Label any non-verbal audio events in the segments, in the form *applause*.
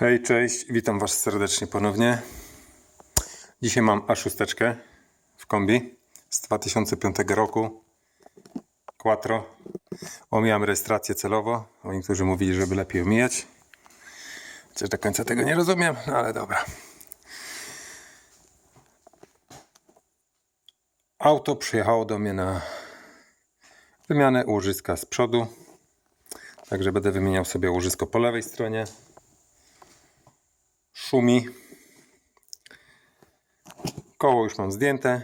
Hej, cześć, witam Was serdecznie ponownie. Dzisiaj mam A6 w kombi z 2005 roku. Quattro. Omijam rejestrację celowo. Bo niektórzy mówili, żeby lepiej omijać. Chociaż do końca tego nie rozumiem, no ale dobra. Auto przyjechało do mnie na wymianę łożyska z przodu. Także będę wymieniał sobie łożysko po lewej stronie szumi. Koło już mam zdjęte.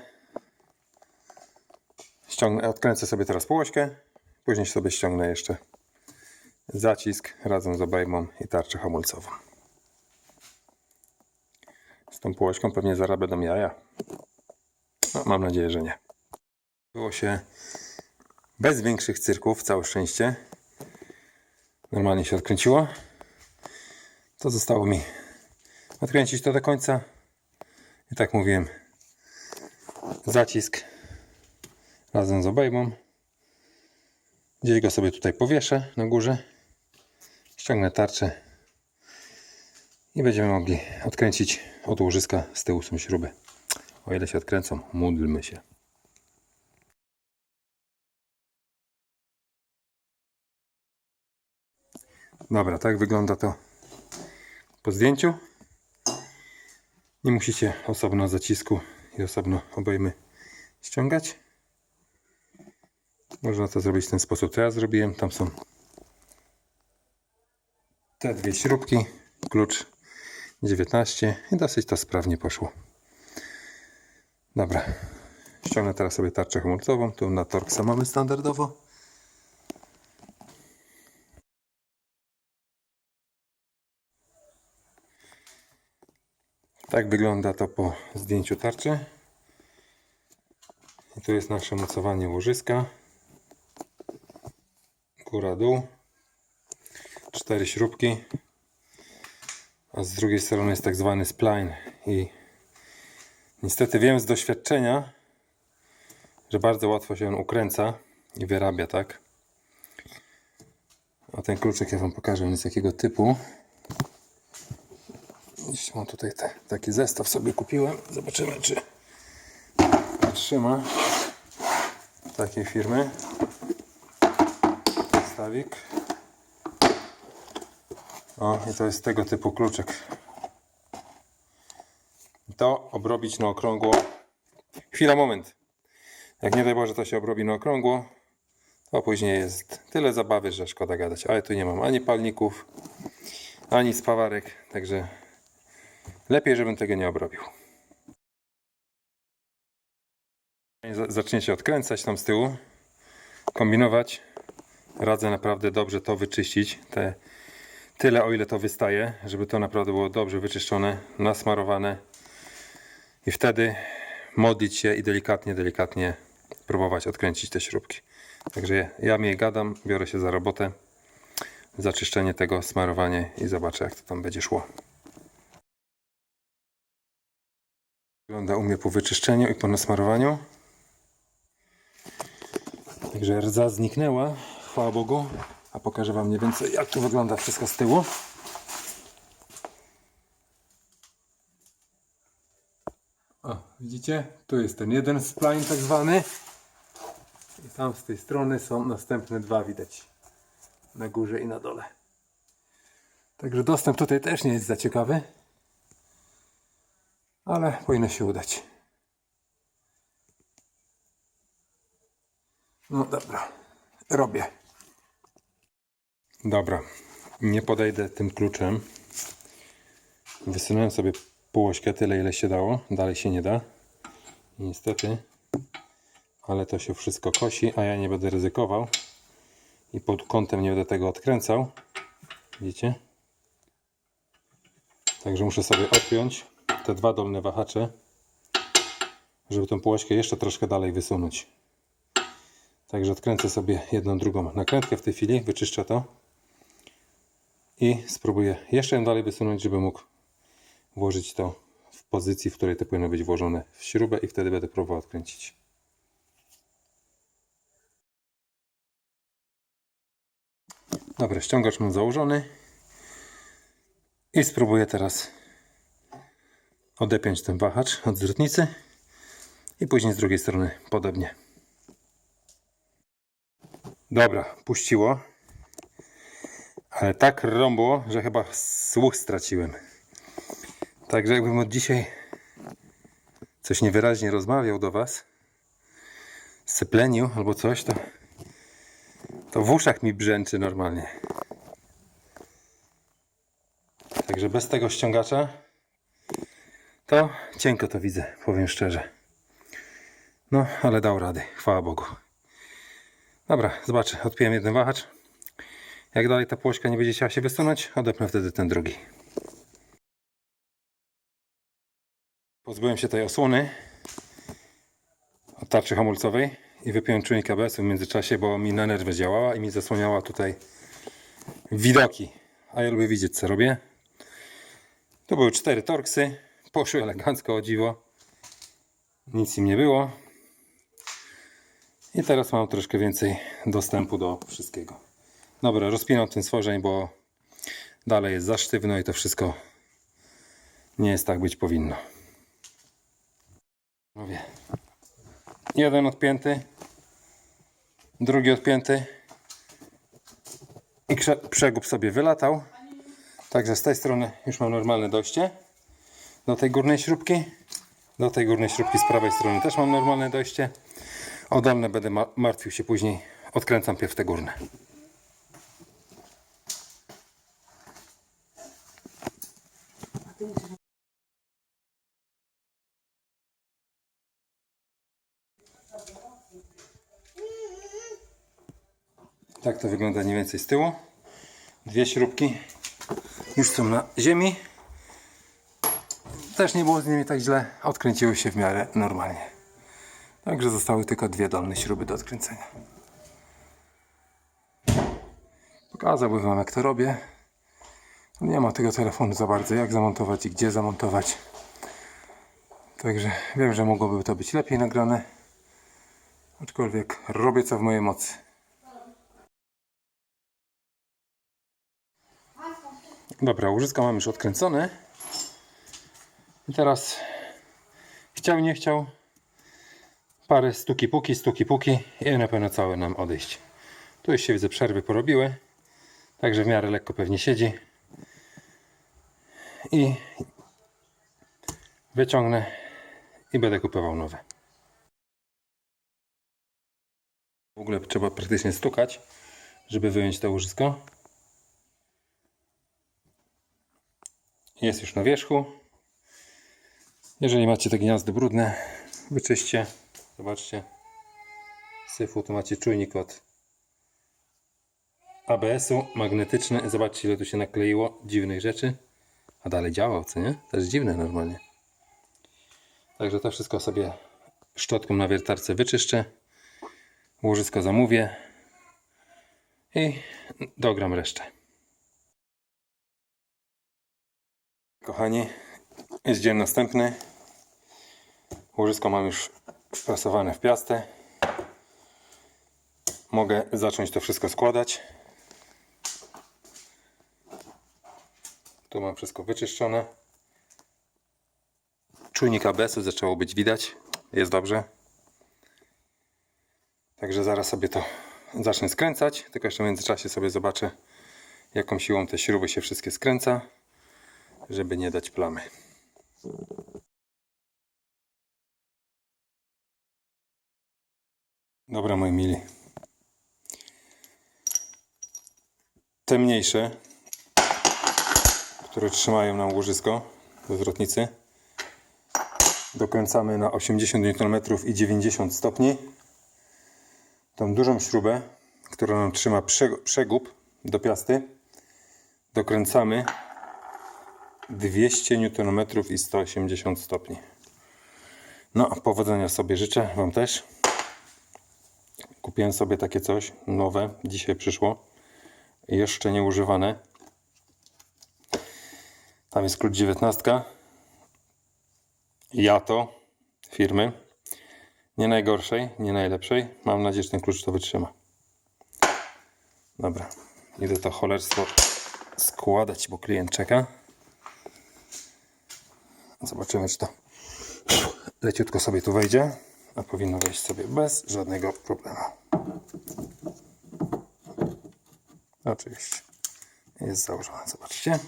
Ściągnę, odkręcę sobie teraz połośkę. Później sobie ściągnę jeszcze zacisk razem z obejmą i tarczę hamulcową. Z tą połośką pewnie zaraz będą jaja. No, mam nadzieję, że nie. Było się bez większych cyrków, całe szczęście. Normalnie się odkręciło. To zostało mi odkręcić to do końca. I tak mówiłem, zacisk razem z obejmą. Gdzieś go sobie tutaj powieszę na górze. Ściągnę tarczę i będziemy mogli odkręcić od łożyska z tyłu są śruby. O ile się odkręcą, módlmy się. Dobra, tak wygląda to po zdjęciu. Nie musicie osobno zacisku i osobno obejmy ściągać. Można to zrobić w ten sposób, co ja zrobiłem. Tam są te dwie śrubki, klucz 19 i dosyć to sprawnie poszło. Dobra, ściągnę teraz sobie tarczę hamulcową. Tu na Torxa mamy standardowo. Tak wygląda to po zdjęciu tarczy. I tu jest nasze mocowanie łożyska. Góra, dół. Cztery śrubki. A z drugiej strony jest tak zwany spline. I niestety wiem z doświadczenia, że bardzo łatwo się on ukręca i wyrabia, tak? A ten kluczyk ja Wam pokażę, on jest jakiego typu. Gdzieś mam tutaj te, taki zestaw sobie kupiłem. Zobaczymy, czy trzyma takiej firmy. Stawik. O, i to jest tego typu kluczek. To obrobić na okrągło. Chwila, moment. Jak nie daj Boże, to się obrobi na okrągło, to później jest tyle zabawy, że szkoda gadać. Ale tu nie mam ani palników, ani spawarek, także Lepiej, żebym tego nie obrobił. Zaczniecie odkręcać tam z tyłu, kombinować. Radzę naprawdę dobrze to wyczyścić. Te, tyle o ile to wystaje, żeby to naprawdę było dobrze wyczyszczone, nasmarowane. I wtedy modlić się i delikatnie, delikatnie próbować odkręcić te śrubki. Także ja, ja mniej gadam, biorę się za robotę. Zaczyszczenie tego, smarowanie i zobaczę jak to tam będzie szło. Wygląda u mnie po wyczyszczeniu i po nasmarowaniu. Także rdza zniknęła, chwała Bogu. A pokażę Wam mniej więcej jak tu wygląda wszystko z tyłu. O, widzicie? Tu jest ten jeden spline tak zwany. I tam z tej strony są następne dwa widać. Na górze i na dole. Także dostęp tutaj też nie jest za ciekawy ale powinno się udać. No dobra, robię. Dobra, nie podejdę tym kluczem. Wysunąłem sobie półośkę tyle, ile się dało. Dalej się nie da. Niestety. Ale to się wszystko kosi, a ja nie będę ryzykował. I pod kątem nie będę tego odkręcał. Widzicie? Także muszę sobie odpiąć te dwa dolne wahacze, żeby tą półeczkę jeszcze troszkę dalej wysunąć. Także odkręcę sobie jedną, drugą nakrętkę w tej chwili, wyczyszczę to i spróbuję jeszcze dalej wysunąć, żeby mógł włożyć to w pozycji, w której to powinno być włożone w śrubę i wtedy będę próbował odkręcić. Dobra, ściągacz mam założony. I spróbuję teraz odepiąć ten wahacz od zwrotnicy i później z drugiej strony podobnie. Dobra, puściło. Ale tak rąbło, że chyba słuch straciłem. Także jakbym od dzisiaj coś niewyraźnie rozmawiał do Was, sypleniu albo coś, to, to w uszach mi brzęczy normalnie. Także bez tego ściągacza to cienko to widzę, powiem szczerze. No, ale dał rady, chwała Bogu. Dobra, zobaczę, odpiłem jeden wahacz. Jak dalej ta płośka nie będzie chciała się wysunąć, odepnę wtedy ten drugi. Pozbyłem się tej osłony od tarczy hamulcowej i wypiąłem czujnik ABS-u w międzyczasie, bo mi na nerwy działała i mi zasłaniała tutaj widoki. A ja lubię widzieć co robię. Tu były cztery torksy, poszły elegancko o dziwo. Nic im nie było. I teraz mam troszkę więcej dostępu do wszystkiego. Dobra, rozpinam ten stworzeń, bo dalej jest za sztywno i to wszystko nie jest tak być powinno. Mówię. Jeden odpięty, drugi odpięty i przegub sobie wylatał. Także z tej strony już mam normalne dojście do tej górnej śrubki. Do tej górnej śrubki z prawej strony też mam normalne dojście. O dolne będę ma- martwił się później. Odkręcam pierw te górne. Tak to wygląda mniej więcej z tyłu. Dwie śrubki już są na ziemi. Też nie było z nimi tak źle. Odkręciły się w miarę normalnie. Także zostały tylko dwie dolne śruby do odkręcenia. Pokazałbym Wam jak to robię. Nie ma tego telefonu za bardzo, jak zamontować i gdzie zamontować. Także wiem, że mogłoby to być lepiej nagrane. Aczkolwiek robię co w mojej mocy. Dobra, łożysko mam już odkręcone. I teraz chciał, nie chciał. Parę stuki puki, stuki puki i na pewno całe nam odejść. Tu już się widzę przerwy porobiły. Także w miarę lekko pewnie siedzi. I wyciągnę i będę kupował nowe. W ogóle trzeba praktycznie stukać, żeby wyjąć to łożysko. Jest już na wierzchu. Jeżeli macie te gniazdy brudne, wyczyście. Zobaczcie. Syfu, tu macie czujnik od ABS-u magnetyczny. Zobaczcie, ile tu się nakleiło dziwnych rzeczy. A dalej działał, co nie? To jest dziwne normalnie. Także to wszystko sobie szczotką na wiertarce wyczyszczę. Łożysko zamówię. I dogram resztę. Kochani, jest dzień następny. Łożysko mam już wprasowane w piastę. Mogę zacząć to wszystko składać. Tu mam wszystko wyczyszczone. Czujnik ABS-u zaczęło być widać. Jest dobrze. Także zaraz sobie to zacznę skręcać. Tylko jeszcze w międzyczasie sobie zobaczę, jaką siłą te śruby się wszystkie skręca żeby nie dać plamy. Dobra, moi mili. Te mniejsze, które trzymają nam łożysko do zwrotnicy, dokręcamy na 80 Nm i 90 stopni. Tą dużą śrubę, która nam trzyma prze- przegub do piasty, dokręcamy 200 Nm i 180 stopni. No, powodzenia sobie życzę, Wam też. Kupiłem sobie takie coś nowe, dzisiaj przyszło. Jeszcze nieużywane. Tam jest klucz 19. Jato firmy. Nie najgorszej, nie najlepszej. Mam nadzieję, że ten klucz to wytrzyma. Dobra, idę to cholerstwo składać, bo klient czeka. Zobaczymy, czy to *sniffs* leciutko sobie tu wejdzie. A powinno wejść sobie bez żadnego problemu. Oczywiście jest założone, zobaczcie.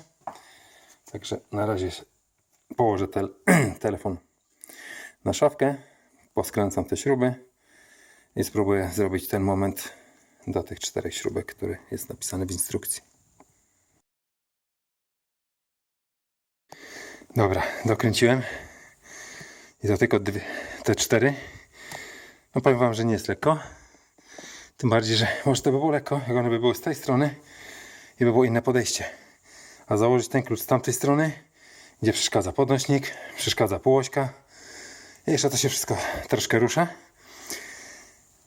Także na razie położę tel *clears throat* telefon na szafkę, poskręcam te śruby i spróbuję zrobić ten moment do tych czterech śrubek, który jest napisany w instrukcji. Dobra, dokręciłem. I to tylko dwie, te cztery. No powiem Wam, że nie jest lekko. Tym bardziej, że może to by było lekko, jak one by były z tej strony i by było inne podejście. A założyć ten klucz z tamtej strony, gdzie przeszkadza podnośnik, przeszkadza półośka. I jeszcze to się wszystko troszkę rusza.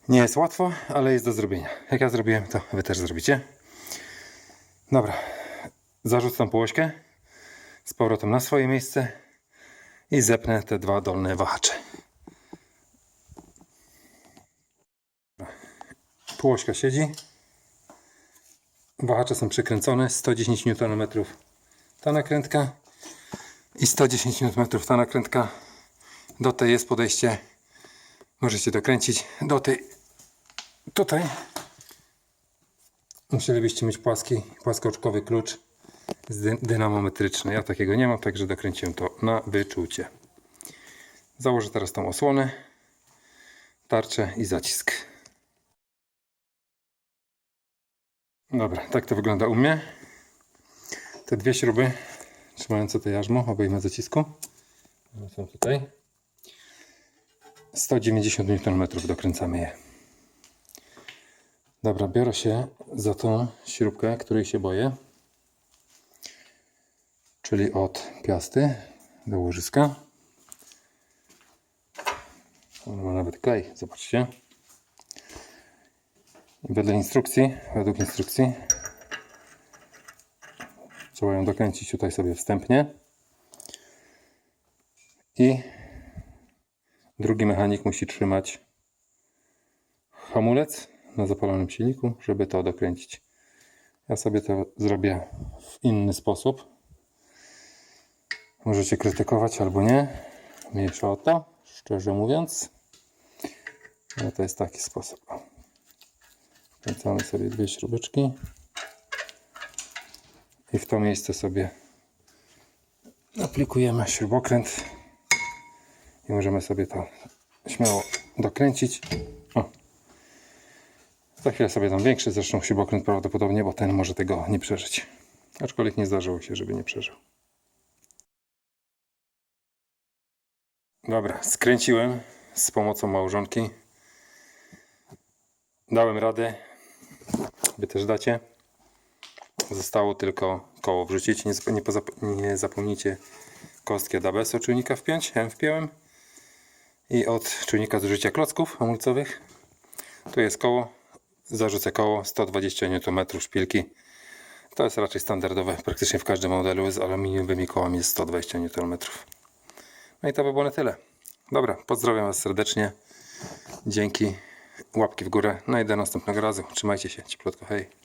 Nie jest łatwo, ale jest do zrobienia. Jak ja zrobiłem, to Wy też zrobicie. Dobra, zarzucam półośkę z powrotem na swoje miejsce i zepnę te dwa dolne wahacze. Półośka siedzi. Wahacze są przykręcone. 110 Nm ta nakrętka i 110 Nm ta nakrętka. Do tej jest podejście. Możecie dokręcić. Do tej tutaj musielibyście mieć płaski, płaskoczkowy klucz dynamometryczny. Ja takiego nie mam, także dokręciłem to na wyczucie. Założę teraz tą osłonę, tarczę i zacisk. Dobra, tak to wygląda u mnie. Te dwie śruby trzymające to jarzmo obejmę zacisku. One są tutaj. 190 Nm dokręcamy je. Dobra, biorę się za tą śrubkę, której się boję. Czyli od piasty do łożyska. On ma nawet klej, zobaczcie. Wedle instrukcji, według instrukcji trzeba ją dokręcić tutaj sobie wstępnie. I drugi mechanik musi trzymać hamulec na zapalonym silniku, żeby to dokręcić. Ja sobie to zrobię w inny sposób. Możecie krytykować albo nie. Mniejsza o to, szczerze mówiąc. Ale to jest taki sposób. Wkręcamy sobie dwie śrubeczki. I w to miejsce sobie aplikujemy śrubokręt. I możemy sobie to śmiało dokręcić. O. Za chwilę sobie dam większy, zresztą śrubokręt prawdopodobnie, bo ten może tego nie przeżyć. Aczkolwiek nie zdarzyło się, żeby nie przeżył. Dobra, skręciłem z pomocą małżonki. Dałem radę. Wy też dacie. Zostało tylko koło wrzucić. Nie, nie, nie zapomnijcie kostki od ABS-u czujnika wpiąć. Wpiąłem. I od czujnika zużycia klocków hamulcowych. Tu jest koło. Zarzucę koło 120 Nm szpilki. To jest raczej standardowe. Praktycznie w każdym modelu z aluminiowymi kołami jest 120 Nm. No i to by było na tyle. Dobra, pozdrawiam Was serdecznie. Dzięki. Łapki w górę. No i do następnego razu. Trzymajcie się. Cieplutko. Hej.